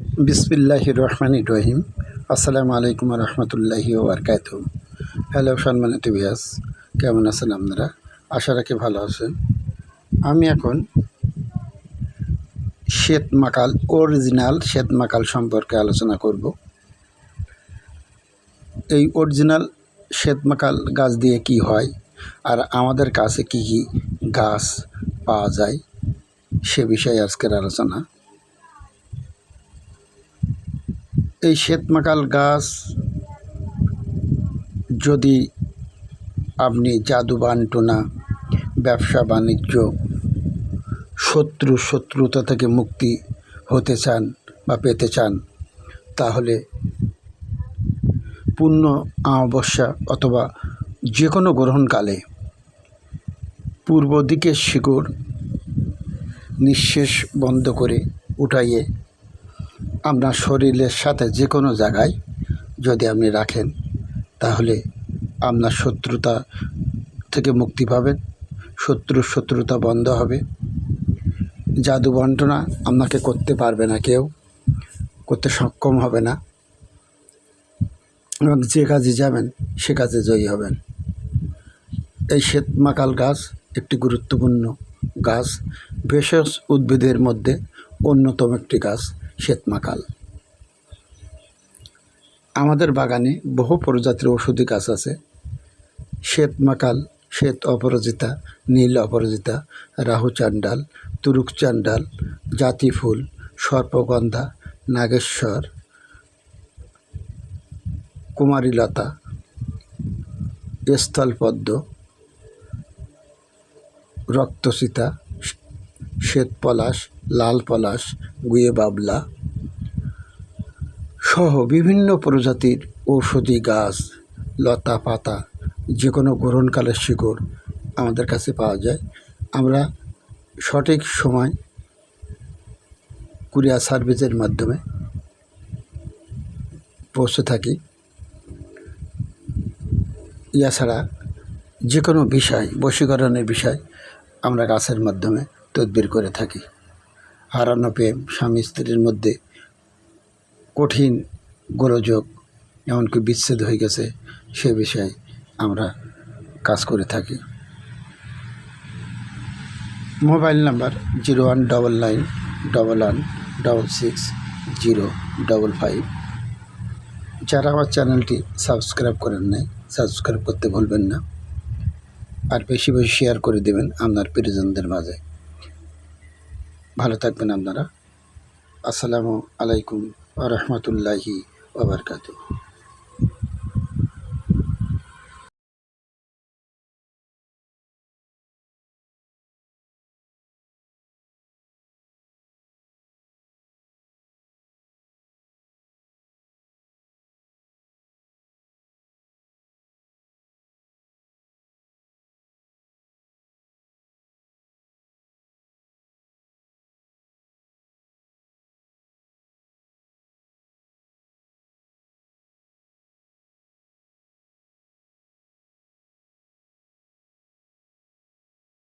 বিসমিল্লাহ রহমান রহিম আসসালামু আলাইকুম রহমতুল্লাহি ওবরকাত হ্যালো সম্মানিত বিয়াস কেমন আছেন আপনারা? আশা রাখি ভালো আছেন। আমি এখন শ্বেত মাকাল অরিজিনাল শ্বেত মাকাল সম্পর্কে আলোচনা করব। এই অরিজিনাল শ্বেত মাকাল গাছ দিয়ে কি হয়, আর আমাদের কাছে কি কি গাছ পাওয়া যায়, সে বিষয়ে আজকের আলোচনা এই শ্বেতমাকাল গাছ যদি আপনি জাদু বান্টনা ব্যবসা বাণিজ্য, শত্রু শত্রুতা থেকে মুক্তি হতে চান বা পেতে চান, তাহলে পূর্ণ অমাবস্যা অথবা যে কোনো গ্রহণকালে পূর্ব দিকের শিকড় নিঃশেষ বন্ধ করে উঠাইয়ে আপনার শরীরের সাথে যে কোনো জায়গায় যদি আপনি রাখেন, তাহলে আপনার শত্রুতা থেকে মুক্তি পাবেন। শত্রুর শত্রুতা বন্ধ হবে। জাদু বন্টনা আপনাকে করতে পারবে না কেউ, করতে সক্ষম হবে না। এবং যে কাজে যাবেন, সে কাজে জয়ী হবেন। এই শ্বেতমাকাল গাছ একটি গুরুত্বপূর্ণ গাছ। ভেষজ উদ্ভিদের মধ্যে অন্যতম একটি গাছ। শ্বেতমাকাল। আমাদের বাগানে বহু প্রজাতির ওষুধি গাছ আছে। শ্বেতমাকাল, শ্বেত অপরাজিতা, নীল অপরাজিতা, রাহু চান্ডাল, তুরুক চান্ডাল, জাতি ফুল, সর্পগন্ধা, নাগেশ্বর, কুমারীলতা, স্থলপদ্ম, রক্তসীতা, শ্বেত পলাশ লাল পলাশ গুয়ে বাবলা সহ বিভিন্ন প্রজাতির ঔষধি গাছ, লতা পাতা যে কোনো গ্রহণকালের শিকড় আমাদের কাছে পাওয়া যায়। আমরা সঠিক সময় কুরিয়ার সার্ভিসের মাধ্যমে পৌঁছে থাকি। এছাড়া যে কোনো বিষয়, বশীকরণের বিষয় আমরা গাছের মাধ্যমে তদবির করে থাকি। হারানো প্রেম স্বামী স্ত্রীর মধ্যে কঠিন গোলযোগ এমনকি বিচ্ছেদ হয়ে গেছে, সে বিষয়ে আমরা কাজ করে থাকি। Mobile number zero one double nine double one double six zero double five. যারা আমার চ্যানেলটি সাবস্ক্রাইব করেন নাই, সাবস্ক্রাইব করতে ভুলবেন না। আর বেশি বেশি শেয়ার করে দেবেন আপনার প্রিয়জনদের মাঝে। ভালো থাকবেন আপনারা। আসসালামু আলাইকুম রহমতুল্লাহি ওবরকাতু